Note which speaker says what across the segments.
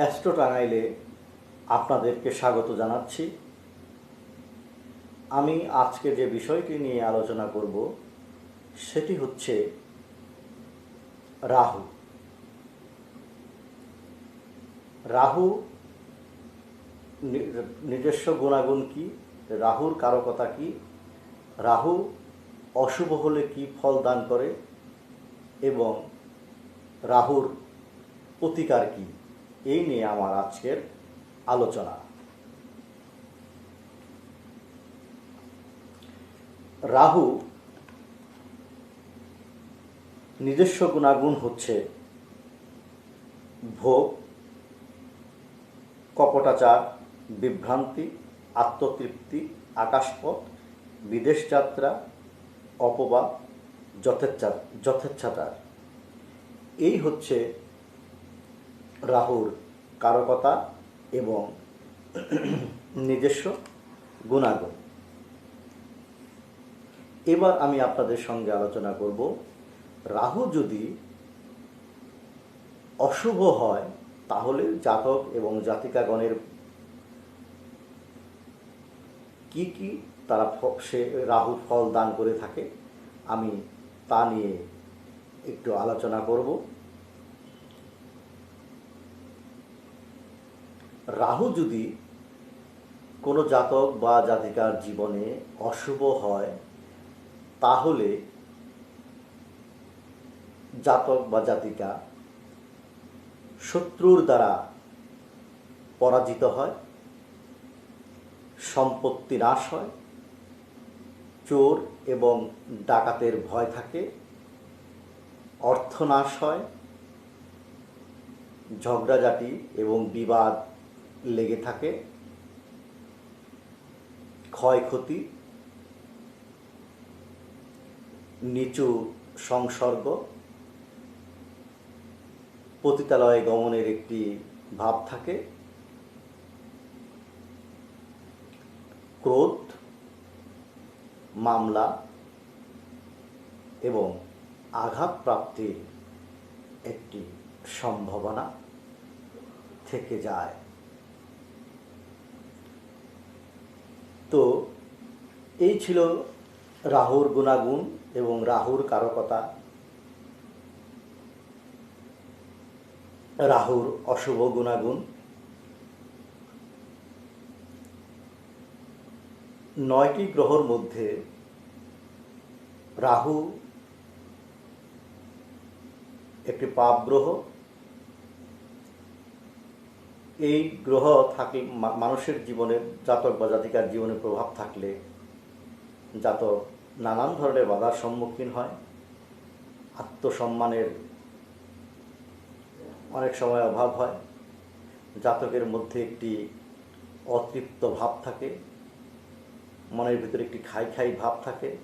Speaker 1: Astro টাঙ্গাইলে আপনাদেরকে স্বাগত জানাচ্ছি। আমি আজকে যে বিষয়টি নিয়ে আলোচনা করব, সেটি হচ্ছে রাহু। রাহু নিজস্ব গুণাগুণ কি? রাহুর কারকতা কি? রাহু অশুভ হলে কি ফল দান করে? এবং রাহুর প্রতিকার কি? এই নিয়ে আমার আজকের আলোচনা। রাহু নিজস্ব গুণাগুণ হচ্ছে ভোগ, কপটাচার, বিভ্রান্তি, আত্মতৃপ্তি, আকাশপথ, বিদেশ যাত্রা, অপবাদ, যথেচ্ছা যথেচ্ছাচার। এই হচ্ছে রাহুর কারকতা এবং নিজস্ব গুণাগুণ এবার আমি আপনাদের সঙ্গে আলোচনা করব, রাহু যদি অশুভ হয়, তাহলে জাতক এবং জাতিকাগণের কি কি তারা সে রাহু ফল দান করে থাকে, আমি তা নিয়ে একটু আলোচনা করব। রাহু যদি কোনো জাতক বা জাতিকার জীবনে অশুভ হয়, তাহলে জাতক বা জাতিকা শত্রুর দ্বারা পরাজিত হয়, সম্পত্তি নাশ হয়, চোর এবং ডাকাতের ভয় থাকে, অর্থনাশ হয়, ঝগড়াঝাটি এবং বিবাদ লেগে থাকে। ক্ষয়ক্ষতি, নিচু সংসর্গ, পতিতালয়ে গমনের একটি ভাব থাকে। ক্রোধ, মামলা এবং আঘাত প্রাপ্তির একটি সম্ভাবনা থেকে যায়। তো এই ছিল রাহুর গুণাগুণ এবং রাহুর কারকতা। রাহুর অশুভ গুণাগুণ। নয়টি গ্রহর মধ্যে রাহু একটি পাপ গ্রহ এই গ্রহ থাকলে মানুষের জীবনে, জাতক বা জাতিকার জীবনে প্রভাব থাকলে জাতক নানান ধরনের বাধার সম্মুখীন হয়। আত্মসম্মানের অনেক সময় অভাব হয়। জাতকের মধ্যে একটি অতৃপ্ত ভাব থাকে। মনের ভিতরে একটি খাই খাই ভাব থাকে।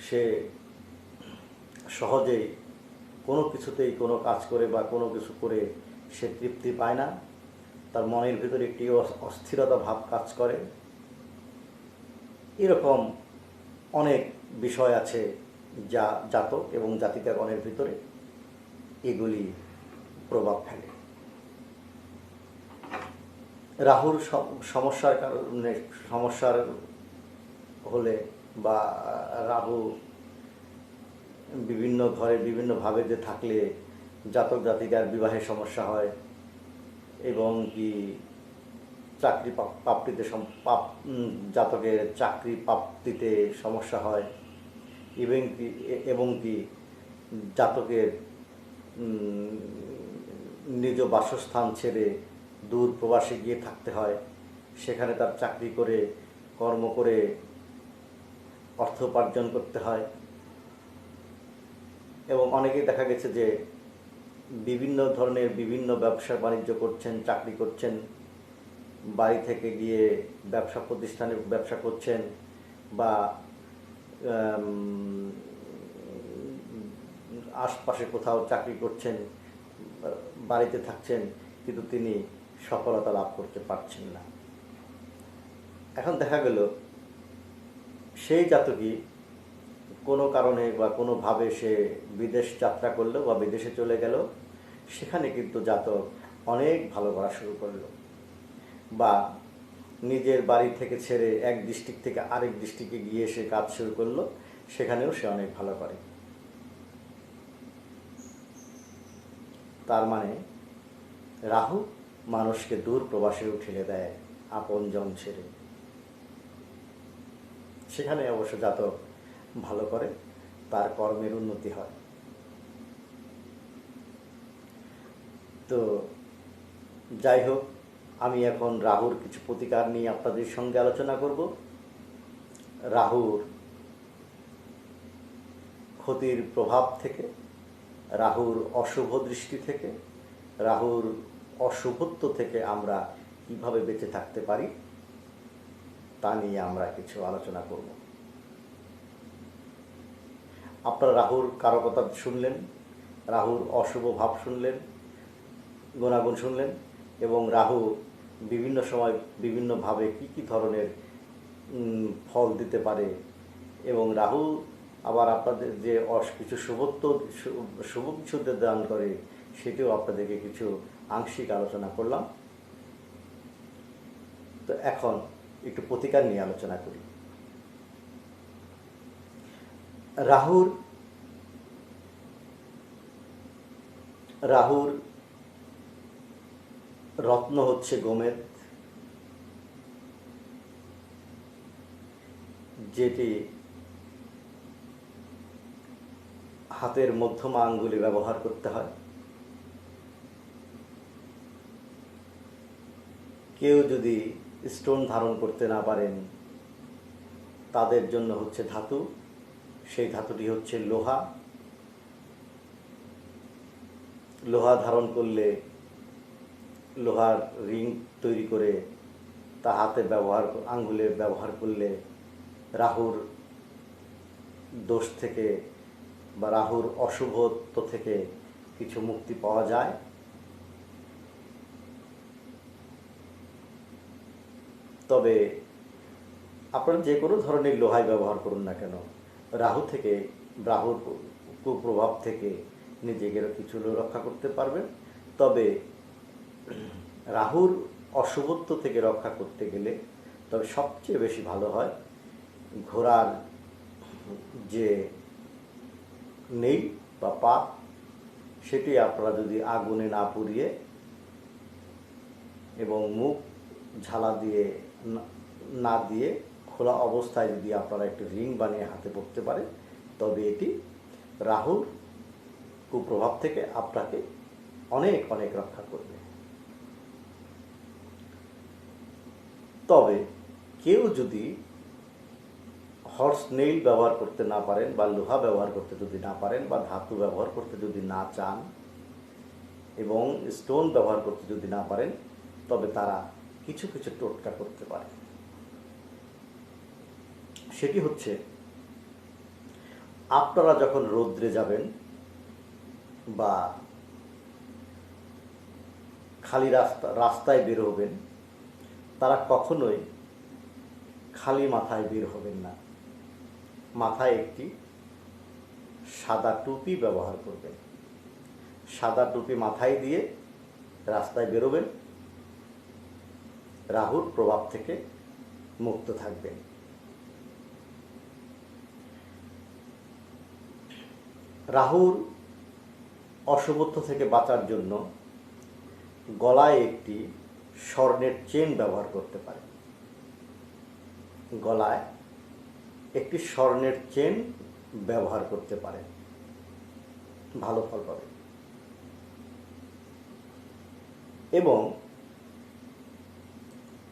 Speaker 1: সে সহজেই কোনো কিছুতেই কোনো কাজ করে বা কোনো কিছু করে সে তৃপ্তি পায় না। তার মনের ভিতরে একটি অস্থিরতা ভাব কাজ করে। এরকম অনেক বিষয় আছে যা জাতক এবং জাতিকাগণের ভিতরে এগুলি প্রভাব ফেলে। রাহুর সম- সমস্যার কারণে, সমস্যার হলে বা রাহু বিভিন্ন ঘরে বিভিন্নভাবে যে থাকলে জাতক জাতিকার বিবাহে সমস্যা হয় এবং কি চাকরি প্রাপ্তিতে উম, জাতকের চাকরি প্রাপ্তিতে সমস্যা হয়। এবং কি এবং কি জাতকের নিজ বাসস্থান ছেড়ে দূর প্রবাসে গিয়ে থাকতে হয়। সেখানে তার চাকরি করে কর্ম করে অর্থ উপার্জন করতে হয়। এবং অনেকেই দেখা গেছে যে বিভিন্ন ধরনের বিভিন্ন ব্যবসা বাণিজ্য করছেন, চাকরি করছেন, বাড়ি থেকে গিয়ে ব্যবসা প্রতিষ্ঠানে ব্যবসা করছেন বা আশপাশে কোথাও চাকরি করছেন, বাড়িতে থাকছেন, কিন্তু তিনি সফলতা লাভ করতে পারছেন না। এখন দেখা গেল, সেই জাতকই কোনো কারণে বা কোনোভাবে সে বিদেশ যাত্রা করল বা বিদেশে চলে গেল। সেখানে কিন্তু জাতক অনেক ভালো করা শুরু করল। বা নিজের বাড়ি থেকে ছেড়ে এক ডিস্ট্রিক্ট থেকে আরেক ডিস্ট্রিক্টে গিয়ে সে কাজ শুরু করল, সেখানেও সে অনেক ভালো করে। তার মানে রাহু মানুষকে দূর প্রবাসে ঠেলে দেয় আপন জন ছেড়ে। সেখানে অবশ্য জাতক ভালো করে তার কর্মের উন্নতি হয়। তো যাই হোক, আমি এখন রাহুর কিছু প্রতিকার নিয়ে আপনাদের সঙ্গে আলোচনা করব। রাহুর ক্ষতির প্রভাব থেকে, রাহুর অশুভ দৃষ্টি থেকে, রাহুর অশুভত্ব থেকে আমরা কীভাবে বেঁচে থাকতে পারি, তা নিয়ে আমরা কিছু আলোচনা করব। আপনারা রাহুর কারকতা শুনলেন, রাহুর অশুভ ভাব শুনলেন গুণাগুণ শুনলেন এবং রাহু বিভিন্ন সময় বিভিন্নভাবে কি কি ধরনের ফল দিতে পারে এবং রাহু আবার আপনাদের যে অস, কিছু শুভত্ব শুভ কিছু দান করে সেটিও আপনাদেরকে কিছু আংশিক আলোচনা করলাম। তো এখন একটু প্রতিকার নিয়ে আলোচনা করি। রাহুর রাহুর রত্ন হচ্ছে গোমেদ যেটি হাতের মধ্যমা আঙ্গুলি ব্যবহার করতে হয়। কেউ যদি স্টোন ধারণ করতে না পারেন, তাদের জন্য হচ্ছে ধাতু। সেই ধাতুটি হচ্ছে লোহা। লোহা ধারণ করলে লোহার রিং তৈরি করে তা হাতে ব্যবহার, আঙ্গুলে ব্যবহার করলে রাহুর দোষ থেকে বা রাহুর অশুভত্ব থেকে কিছু মুক্তি পাওয়া যায়। তবে আপনারা যে কোনো ধরনের লোহাই ব্যবহার করুন না কেন, রাহু থেকে, রাহুর কুপ্রভাব থেকে নিজেকে কিছু রক্ষা করতে পারবেন। তবে রাহুর অশুভত্ব থেকে রক্ষা করতে গেলে তবে সবচেয়ে বেশি ভালো হয় ঘোড়ার যে নেই বা পাত সেটি আপনারা যদি আগুনে না পুড়িয়ে এবং মুখ ঝালা দিয়ে না- না দিয়ে খোলা অবস্থায় যদি আপনারা একটি রিং বানিয়ে হাতে পড়তে পারেন, তবে এটি রাহুর কুপ্রভাব থেকে আপনাকে অনেক অনেক রক্ষা করবে। তবে কেউ যদি হর্স নেইল ব্যবহার করতে না পারেন বা লোহা ব্যবহার করতে যদি না পারেন বা ধাতু ব্যবহার করতে যদি না চান এবং স্টোন ব্যবহার করতে যদি না পারেন, তবে তারা কিছু কিছু টোটকা করতে পারে। সেটি হচ্ছে, আপনারা যখন রৌদ্রে যাবেন বা খালি রাস্তা, রাস্তায় বের হবেন তারা কখনোই খালি মাথায় বের হবেন না। মাথায় একটি সাদা টুপি ব্যবহার করবেন। সাদা টুপি মাথায় দিয়ে রাস্তায় বেরোবেন। রাহুর প্রভাব থেকে মুক্ত থাকবেন। রাহুর অশুভত্ব থেকে বাঁচার জন্য গলায় একটি স্বর্ণের চেন ব্যবহার করতে পারেন গলায় একটি স্বর্ণের চেন ব্যবহার করতে পারেন ভালো ফল পাবেন এবং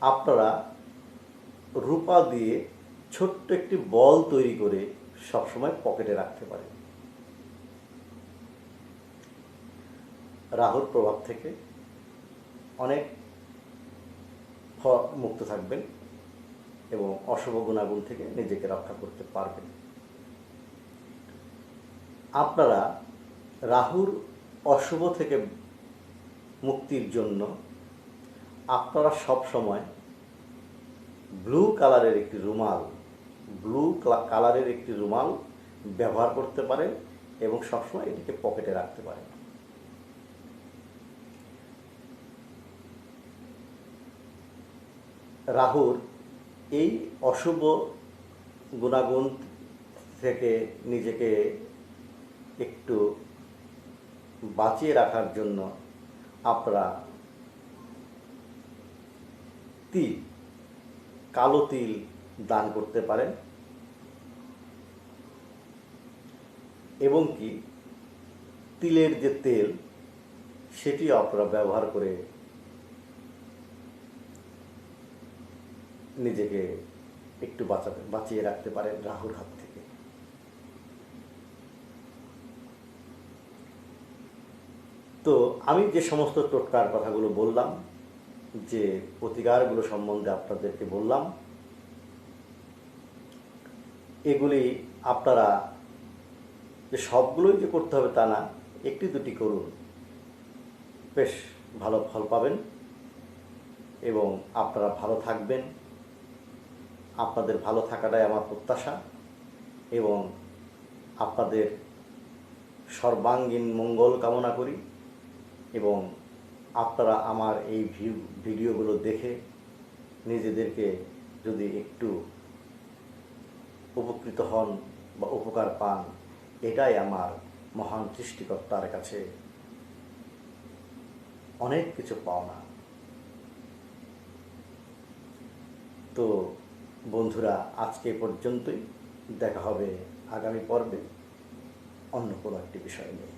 Speaker 1: আপনারা রূপা দিয়ে ছোট্ট একটি বল তৈরি করে সবসময় পকেটে রাখতে পারেন। রাহুর প্রভাব থেকে অনেক মুক্ত থাকবেন এবং অশুভ গুণাগুণ থেকে নিজেকে রক্ষা করতে পারবেন। আপনারা রাহুর অশুভ থেকে মুক্তির জন্য আপনারা সব সময় ব্লু কালারের একটি রুমাল, ব্লু কালারের একটি রুমাল ব্যবহার করতে পারেন এবং সবসময় এটিকে পকেটে রাখতে পারেন। রাহুর এই অশুভ গুণাগুণ থেকে নিজেকে একটু বাঁচিয়ে রাখার জন্য আপনারা তিল, কালো তিল দান করতে পারেন। এবং কি? তিলের যে তেল সেটি আপনারা ব্যবহার করে নিজেকে একটু বাঁচাতে, বাঁচিয়ে রাখতে পারেন রাহুর হাত থেকে। তো আমি যে সমস্ত টোটকার কথাগুলো বললাম, যে প্রতিকারগুলো সম্বন্ধে আপনাদেরকে বললাম, এগুলি আপনারা যে সবগুলোই যে করতে হবে তা না, একটি দুটি করুন। বেশ ভালো ফল পাবেন এবং আপনারা ভালো থাকবেন। আপনাদের ভালো থাকাটাই আমার প্রত্যাশা এবং আপনাদের সর্বাঙ্গীন মঙ্গল কামনা করি এবং আপনারা আমার এই ভিডিওগুলো দেখে নিজেদেরকে যদি একটু উপকৃত হন বা উপকার পান, এটাই আমার মহান সৃষ্টিকর্তার কাছে অনেক কিছু পাওনা। তো বন্ধুরা আজকে পর্যন্তই। দেখা হবে আগামী পর্বে অন্য কোনো একটি বিষয় নিয়ে।